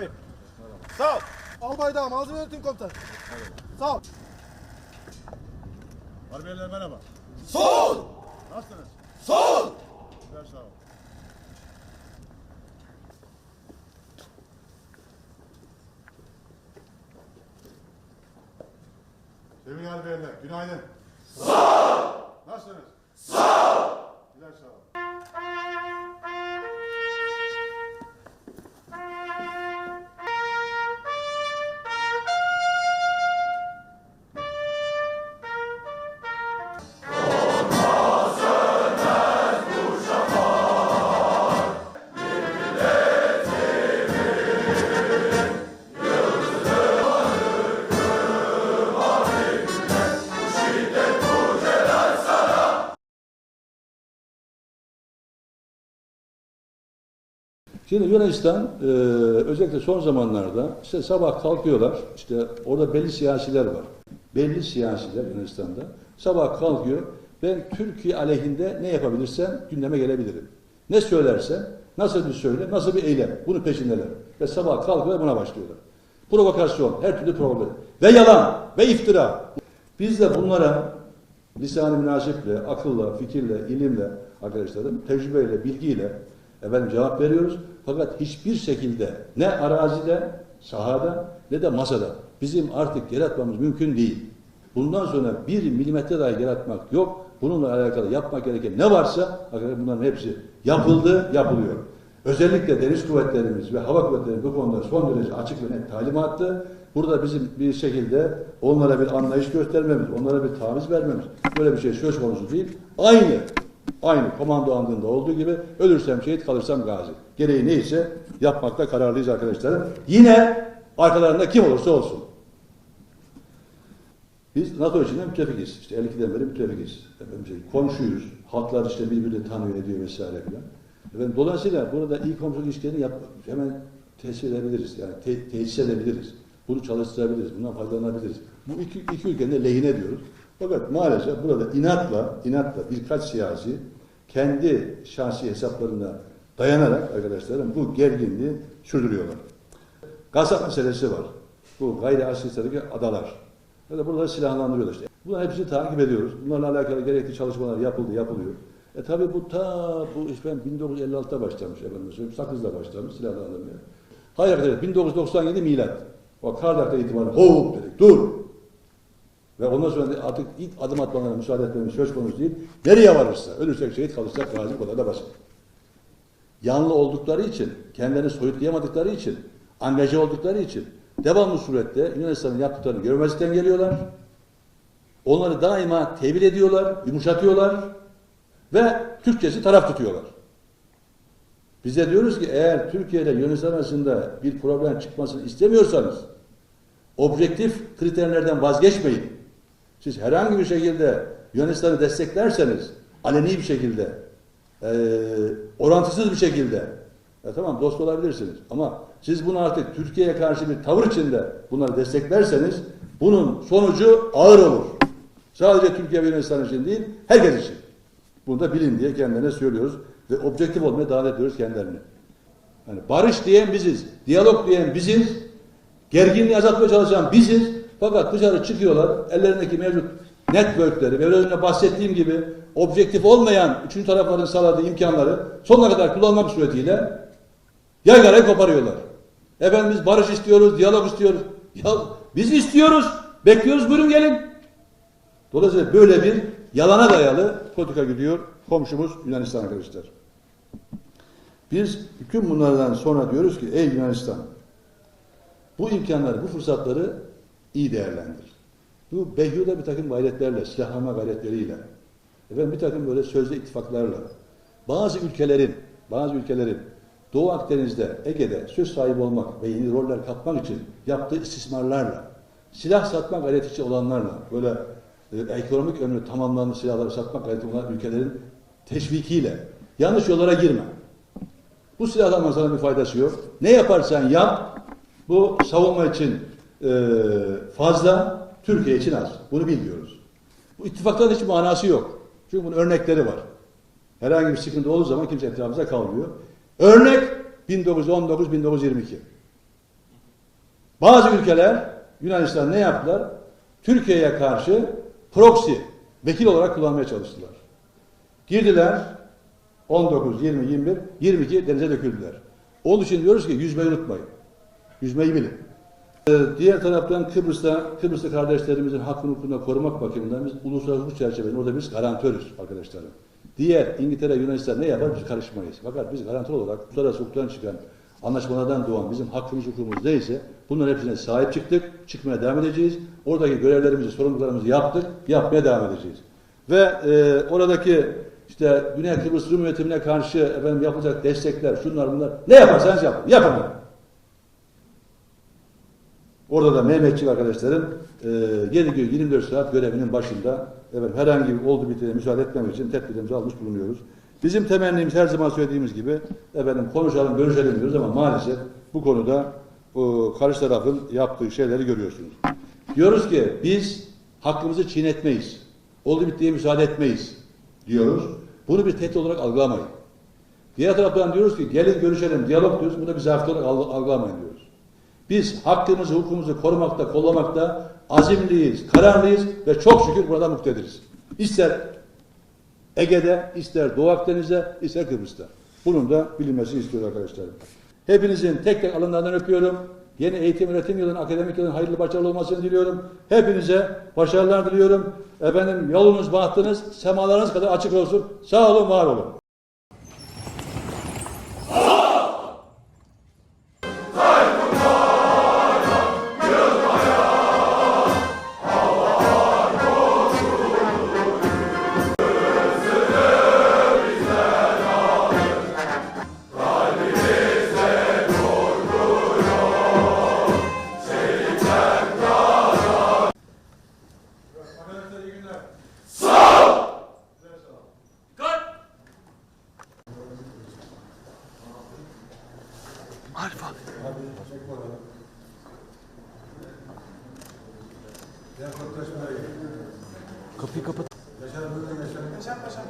abim. Sağ ol. Albay Dağ, Malzeme Yönetim Komutanı. Sağ ol. Harbiyeler merhaba. Sol! Nasılsınız? Sol! Güzel sağ ol. Sevgili harbiyeler, günaydın. Sağ ol. Nasılsınız? Sağ Şimdi Yunanistan e, özellikle son zamanlarda işte sabah kalkıyorlar işte orada belli siyasiler var. Belli siyasiler Yunanistan'da sabah kalkıyor ben Türkiye aleyhinde ne yapabilirsem gündeme gelebilirim. Ne söylersem nasıl bir söyle nasıl bir eylem bunu peşindeler. Ve sabah kalkıyorlar buna başlıyorlar. Provokasyon her türlü provokasyon ve yalan ve iftira. Biz de bunlara lisan-ı münasiple, akılla, fikirle, ilimle arkadaşlarım, tecrübeyle, bilgiyle efendim cevap veriyoruz. Fakat hiçbir şekilde ne arazide, sahada ne de masada bizim artık yaratmamız mümkün değil. Bundan sonra bir milimetre dahi yaratmak yok. Bununla alakalı yapmak gereken ne varsa bunların hepsi yapıldı, yapılıyor. Özellikle deniz kuvvetlerimiz ve hava kuvvetlerimiz bu konuda son derece açık ve net talimattı. Burada bizim bir şekilde onlara bir anlayış göstermemiz, onlara bir taviz vermemiz böyle bir şey söz konusu değil. Aynı, aynı komando andında olduğu gibi ölürsem şehit kalırsam gazi. Gereği neyse yapmakta kararlıyız arkadaşlarım. Yine arkalarında kim olursa olsun. Biz NATO içinde müttefikiz. İşte 52'den beri müttefikiz. Efendim şey, komşuyuz. Halklar işte birbirini tanıyor ediyor vesaire filan. Efendim, dolayısıyla burada iyi komşuluk ilişkilerini yap, hemen tesir edebiliriz. Yani te, tesis edebiliriz. Bunu çalıştırabiliriz. Bundan faydalanabiliriz. Bu iki, iki ülkenin de lehine diyoruz. Fakat maalesef burada inatla, inatla birkaç siyasi kendi şahsi hesaplarına dayanarak arkadaşlarım bu gerginliği sürdürüyorlar. Gazap meselesi var. Bu gayri asistedeki adalar. Ya da buraları silahlandırıyorlar işte. Bunların hepsini takip ediyoruz. Bunlarla alakalı gerekli çalışmalar yapıldı, yapılıyor. E tabi bu ta bu iş ben 1956'da başlamış efendim söyleyeyim. Sakız'da başlamış silahlandırmaya. Hayır arkadaşlar 1997 milat. O Kardak'ta itibaren hop dedik dur. Ve ondan sonra artık ilk adım atmalarına müsaade etmemiz söz konusu değil. Nereye varırsa, ölürsek şehit kalırsak gazi kadar da basit. Yanlı oldukları için, kendilerini soyutlayamadıkları için, angaje oldukları için devamlı surette Yunanistan'ın yaptıklarını görmezlikten geliyorlar. Onları daima tevil ediyorlar, yumuşatıyorlar ve Türkçesi taraf tutuyorlar. Biz de diyoruz ki eğer Türkiye ile Yunanistan arasında bir problem çıkmasını istemiyorsanız objektif kriterlerden vazgeçmeyin. Siz herhangi bir şekilde Yunanistan'ı desteklerseniz aleni bir şekilde eee, orantısız bir şekilde ya tamam dost olabilirsiniz ama siz bunu artık Türkiye'ye karşı bir tavır içinde bunları desteklerseniz bunun sonucu ağır olur. Sadece Türkiye ve Yunanistan için değil, herkes için. Bunu da bilin diye kendilerine söylüyoruz ve objektif olmaya davet ediyoruz kendilerini. Yani barış diyen biziz, diyalog diyen biziz, gerginliği azaltmaya çalışan biziz. Fakat dışarı çıkıyorlar, ellerindeki mevcut networkleri ve önce bahsettiğim gibi objektif olmayan üçüncü tarafların sağladığı imkanları sonuna kadar kullanmak suretiyle yaygarayı koparıyorlar. Efendim biz barış istiyoruz, diyalog istiyoruz. Ya biz istiyoruz, bekliyoruz buyurun gelin. Dolayısıyla böyle bir yalana dayalı politika gidiyor komşumuz Yunanistan arkadaşlar. Biz bütün bunlardan sonra diyoruz ki ey Yunanistan bu imkanları, bu fırsatları iyi değerlendir. Bu Behyu'da bir takım gayretlerle, silahlanma gayretleriyle, efendim bir takım böyle sözde ittifaklarla, bazı ülkelerin, bazı ülkelerin Doğu Akdeniz'de, Ege'de söz sahibi olmak ve yeni roller kapmak için yaptığı istismarlarla, silah satma gayreti olanlarla, böyle e, ekonomik ömrü tamamlanan silahları satmak gayreti olan ülkelerin teşvikiyle yanlış yollara girme. Bu silahlanmanın sana bir faydası yok. Ne yaparsan yap, bu savunma için e, fazla, Türkiye için az. Bunu bilmiyoruz. Bu ittifakların hiç manası yok. Çünkü bunun örnekleri var. Herhangi bir sıkıntı olduğu zaman kimse etrafımıza kalmıyor. Örnek 1919-1922. Bazı ülkeler Yunanistan ne yaptılar? Türkiye'ye karşı proxy, vekil olarak kullanmaya çalıştılar. Girdiler 19, 20, 21, 22 denize döküldüler. Onun için diyoruz ki yüzmeyi unutmayın. Yüzmeyi bilin. Ee, Diğer taraftan Kıbrıs'ta, Kıbrıs'ta kardeşlerimizin hakkını hukukunu korumak bakımından biz uluslararası hukuk çerçevesinde orada biz garantörüz arkadaşlarım. Diğer İngiltere, Yunanistan ne yapar biz karışmayız. Fakat biz garantör olarak uluslararası hukuktan çıkan anlaşmalardan doğan bizim hakkımız hukukumuz neyse bunların hepsine sahip çıktık, çıkmaya devam edeceğiz. Oradaki görevlerimizi, sorumluluklarımızı yaptık, yapmaya devam edeceğiz. Ve e, oradaki işte Güney Kıbrıs Rum yönetimine karşı efendim yapılacak destekler, şunlar bunlar ne yaparsanız yapın, yapın. Orada da Mehmetçik arkadaşların e, 7 gün 24 saat görevinin başında efendim, herhangi bir oldu bitene müsaade etmemek için tedbirlerimizi almış bulunuyoruz. Bizim temennimiz her zaman söylediğimiz gibi efendim konuşalım, görüşelim diyoruz ama maalesef bu konuda o karşı tarafın yaptığı şeyleri görüyorsunuz. Diyoruz ki biz hakkımızı çiğnetmeyiz. Oldu bittiye müsaade etmeyiz diyoruz. Bunu bir tehdit olarak algılamayın. Diğer taraftan diyoruz ki gelin görüşelim, diyalog diyoruz. Bunu bir zafiyet olarak algı- algılamayın diyoruz. Biz hakkımızı, hukukumuzu korumakta, kollamakta azimliyiz, kararlıyız ve çok şükür burada muktediriz. İster Ege'de, ister Doğu Akdeniz'de, ister Kıbrıs'ta. Bunun da bilinmesini istiyoruz arkadaşlarım. Hepinizin tek tek alınlarından öpüyorum. Yeni eğitim öğretim yılının, akademik yılının hayırlı başarılı olmasını diliyorum. Hepinize başarılar diliyorum. Efendim yolunuz, bahtınız, semalarınız kadar açık olsun. Sağ olun, var olun. Kapıyı kapat. Yaşar buyurun Yaşar. Yaşar Paşa.